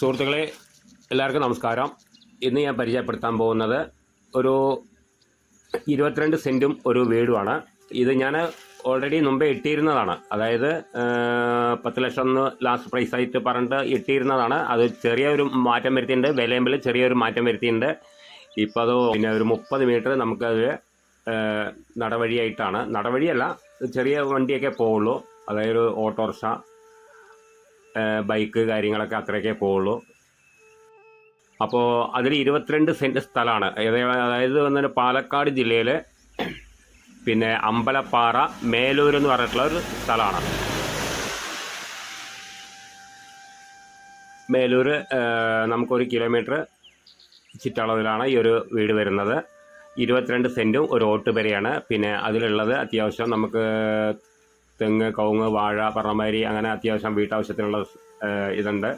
സുഹൃത്തുക്കളെ എല്ലാവർക്കും നമസ്കാരം. ഇന്ന് ഞാൻ പരിചയപ്പെടുത്താൻ പോകുന്നത് ഒരു ഇരുപത്തിരണ്ട് സെന്റും ഒരു വീടുമാണ്. ഇത് ഞാൻ ഓൾറെഡി മുമ്പേ ഇട്ടിരുന്നതാണ്. അതായത് പത്ത് ലക്ഷം എന്ന് ലാസ്റ്റ് പ്രൈസ് ആയിട്ട് പറഞ്ഞിട്ട് ഇട്ടിരുന്നതാണ്. അത് ചെറിയൊരു മാറ്റം വരുത്തിയിട്ടുണ്ട്. വിലയമ്പിൽ ചെറിയൊരു മാറ്റം വരുത്തിയിട്ടുണ്ട്. ഇപ്പോൾ അത് പിന്നെ ഒരു മുപ്പത് മീറ്റർ നമുക്കത് നടവഴിയായിട്ടാണ്. നടവഴിയല്ല ചെറിയ വണ്ടിയൊക്കെ പോവുള്ളൂ. അതായത് ഓട്ടോറിക്ഷ ബൈക്ക് കാര്യങ്ങളൊക്കെ അത്രയൊക്കെ പോവുള്ളൂ. അപ്പോൾ അതിൽ ഇരുപത്തിരണ്ട് സെന്റ് സ്ഥലമാണ്. അതായത് വന്നിട്ട് പാലക്കാട് ജില്ലയിൽ പിന്നെ അമ്പലപ്പാറ മേലൂർ എന്ന് പറഞ്ഞിട്ടുള്ള ഒരു സ്ഥലമാണ്. മേലൂർ നമുക്കൊരു കിലോമീറ്റർ ചുറ്റളവിലാണ് ഈ ഒരു വീട് വരുന്നത്. ഇരുപത്തിരണ്ട് സെന്റും ഒരു ഓട്ട് വരെയാണ്. പിന്നെ അതിലുള്ളത് അത്യാവശ്യം നമുക്ക് തെങ്ങ് കവുങ്ങ് വാഴ പറമാരി അങ്ങനെ അത്യാവശ്യം വീട്ടാവശ്യത്തിനുള്ള ഇതുണ്ട്.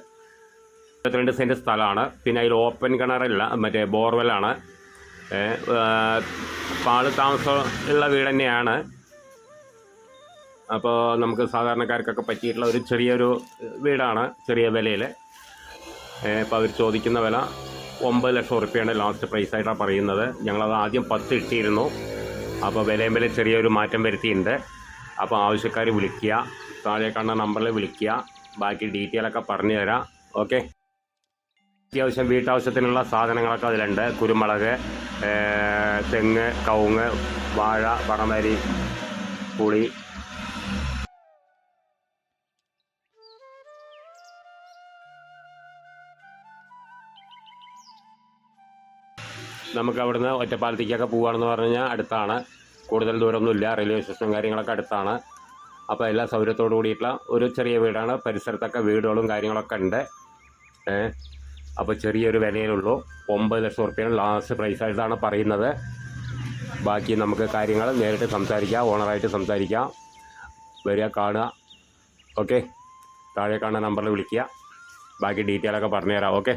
ഇരുപത്തിരണ്ട് സെന്റ് സ്ഥലമാണ്. പിന്നെ അതിൽ ഓപ്പൺ കിണറില്ല മറ്റേ ബോർവെല്ലാണ് പാൾ താമസം ഉള്ള വീട് തന്നെയാണ്. അപ്പോൾ നമുക്ക് സാധാരണക്കാർക്കൊക്കെ പറ്റിയിട്ടുള്ള ഒരു ചെറിയൊരു വീടാണ് ചെറിയ വിലയിൽ ഇപ്പോൾ അവർ ചോദിക്കുന്ന വില ഒമ്പത് ലക്ഷം ഉറുപ്പ്യാണ് ലാസ്റ്റ് പ്രൈസ് ആയിട്ടാണ് പറയുന്നത്. ഞങ്ങളത് ആദ്യം പത്ത് ഇട്ടിരുന്നു. അപ്പോൾ വിലയും വില ചെറിയൊരു മാറ്റം വരുത്തിയിട്ടുണ്ട്. അപ്പോൾ ആവശ്യക്കാർ വിളിക്കുക. താഴെ കാണുന്ന നമ്പറിൽ വിളിക്കുക. ബാക്കി ഡീറ്റെയിൽ ഒക്കെ പറഞ്ഞു തരാം. ഓക്കെ അത്യാവശ്യം വീട്ടാവശ്യത്തിനുള്ള സാധനങ്ങളൊക്കെ അതിലുണ്ട്. കുരുമുളക് തെങ്ങ് കവുങ്ങ് വാഴ പടമരി പുളി. നമുക്ക് അവിടുന്ന് ഒറ്റപ്പാലത്തേക്കൊക്കെ പോവുകയാണെന്ന് പറഞ്ഞു കഴിഞ്ഞാൽ അടുത്താണ്. കൂടുതൽ ദൂരമൊന്നുമില്ല റെയിൽവേ സ്റ്റേഷനും കാര്യങ്ങളൊക്കെ അടുത്താണ്. അപ്പോൾ എല്ലാ സൗകര്യത്തോടു കൂടിയിട്ടുള്ള ഒരു ചെറിയ വീടാണ്. പരിസരത്തൊക്കെ വീടുകളും കാര്യങ്ങളൊക്കെ ഉണ്ട്. അപ്പോൾ ചെറിയൊരു വിലയിലുള്ളൂ. ഒമ്പത് ലക്ഷം റുപ്യാണ് ലാസ്റ്റ് പ്രൈസ് ആയിട്ടാണ് പറയുന്നത്. ബാക്കി നമുക്ക് കാര്യങ്ങൾ നേരിട്ട് സംസാരിക്കാം ഓണറായിട്ട് സംസാരിക്കാം. വരിക കാണുക. ഓക്കെ? താഴെ കാണുന്ന നമ്പറിൽ വിളിക്കുക. ബാക്കി ഡീറ്റെയിലൊക്കെ പറഞ്ഞുതരാം. ഓക്കെ?